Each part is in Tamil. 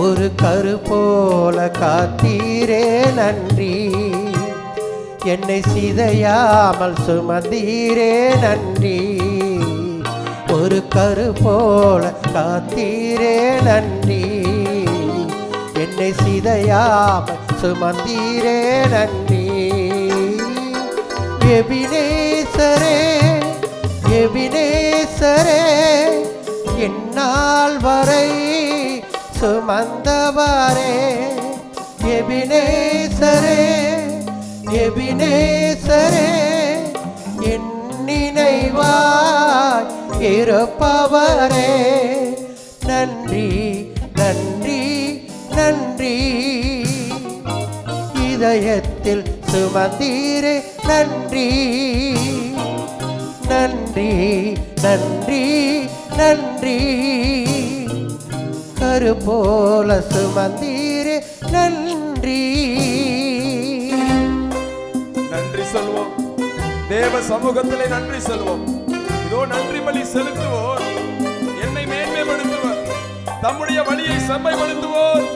ஒரு கரு போல காத்தீரே நன்றி. என்னை சிதையாமல் சுமந்தீரே நன்றி. ஒரு கரு போல காத்தீரே நன்றி. என்னை சிதையாமல் சுமந்தீரே நன்றி. எபினேசரே எபினேசரே என்னால் வரை சுமந்தவாரே எபினேசரே எபினேசரே என் நினைவாய் இருப்பவரே. நன்றி நன்றி நன்றி. இதயத்தில் சுமந்தீரே நன்றி. நன்றி நன்றி நன்றி. கரு போல சுமந்தீரே. நன்றி. நன்றி சொல்வோம். தேவ சமூகத்திலே நன்றி சொல்வோம். இதோ நன்றி பலி செலுத்துவோர். என்னை மேன்மைப்படுத்துவோர். தம்முடைய வழியை செம்மைப்படுத்துவோர்.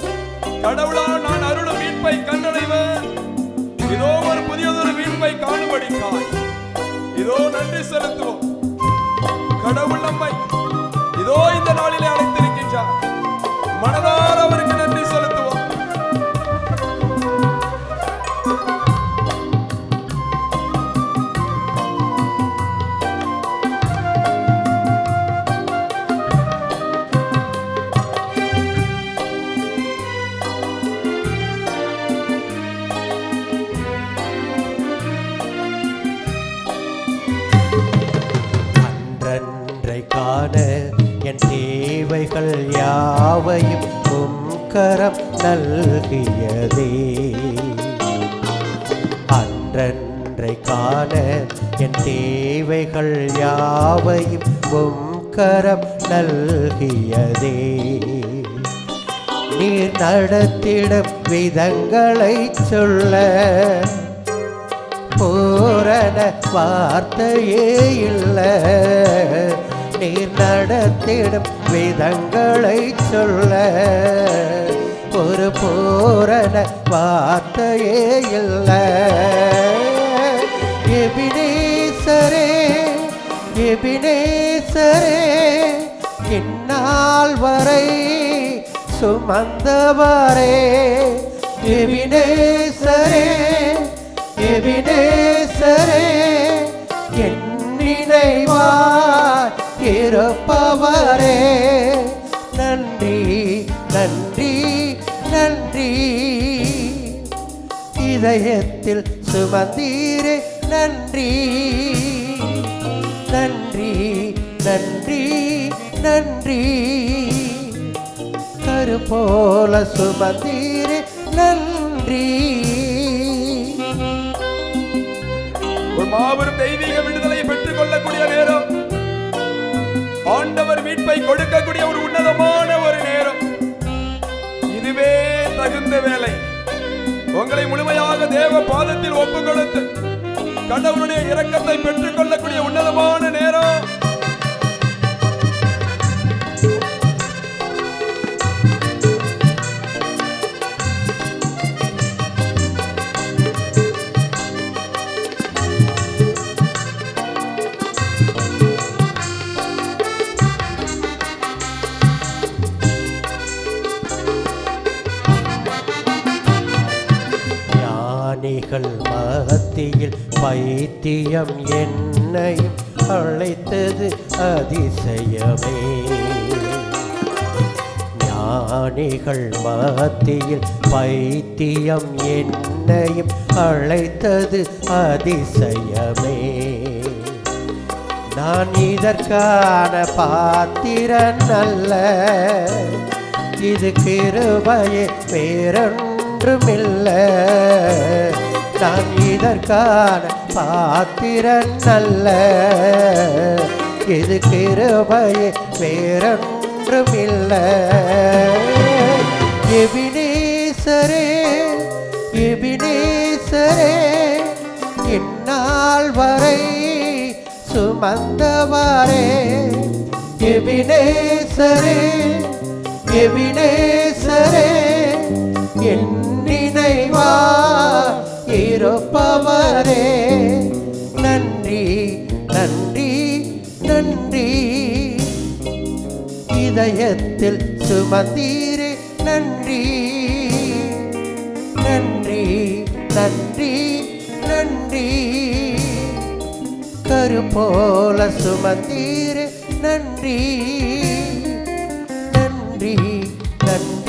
கடவுளால் நான் அருளும் மீட்பை கண்டடைவர். இதோ ஒரு புதியதொரு மீட்பை காணும்படிக்காய். இதோ நன்றி செலுத்துவோம். 学ぼう தேவைகள் யாவையும் கரம் நல்கியதே. அன்றன்றை காண என் தேவைகள் யாவையும் கரம் நல்கியதே. நீர் நடத்திடும் விதங்களை சொல்ல பூரண வார்த்தையே இல்லை. நடத்திடும் விதங்களை சொல்ல. ஒரு பூரண வார்த்தையே இல்லை. எபினேசரே எபினேசரே இந்நாள் வரை சுமந்தவரே. எபினேசரே எபினேசரே என் நினைவாய் இருப்பவரே. நன்றி நன்றி நன்றி. இதயத்தில் சுமந்தீரே நன்றி. நன்றி நன்றி நன்றி. கரு போல சுமந்தீரே நன்றி. ஒரு மாபெரும் தெய்வீக விடுதலை பெற்றுக் கொள்ளக்கூடிய நேரம். மீட்பை கொடுக்கக்கூடிய ஒரு உன்னதமான ஒரு நேரம். இதுவே தகுந்த வேலை. உங்களை முழுமையாக தேவ பாதத்தில் ஒப்பு கொடுத்து கடவுளுடைய இரக்கத்தை பெற்றுக் கொள்ளக்கூடிய உன்னதமான நேரம். ஞானிகள் மகத்தியில் பைத்தியம் என்னையும் அழைத்தது அதிசயமே. ஞானிகள் மத்தியில் பைத்தியம் என்னையும் அழைத்தது அதிசயமே. நான் இதற்கான பாத்திரன் அல்ல. இது கிருபையே வேறொன்றுமில்ல. நான் இதற்கான பாத்திரன் அல்ல. இது கிருபையே வேறொன்றுமில்ல எபினேசரே எபினேசரே இந்நாள் வரை சுமந்தவரே. எபினேசரே எபினேசரே இதயத்தில் சுமந்தீரே நன்றி. நன்றி நன்றி நன்றி. கரு போல சுமந்தீரே நன்றி. நன்றி நன்றி.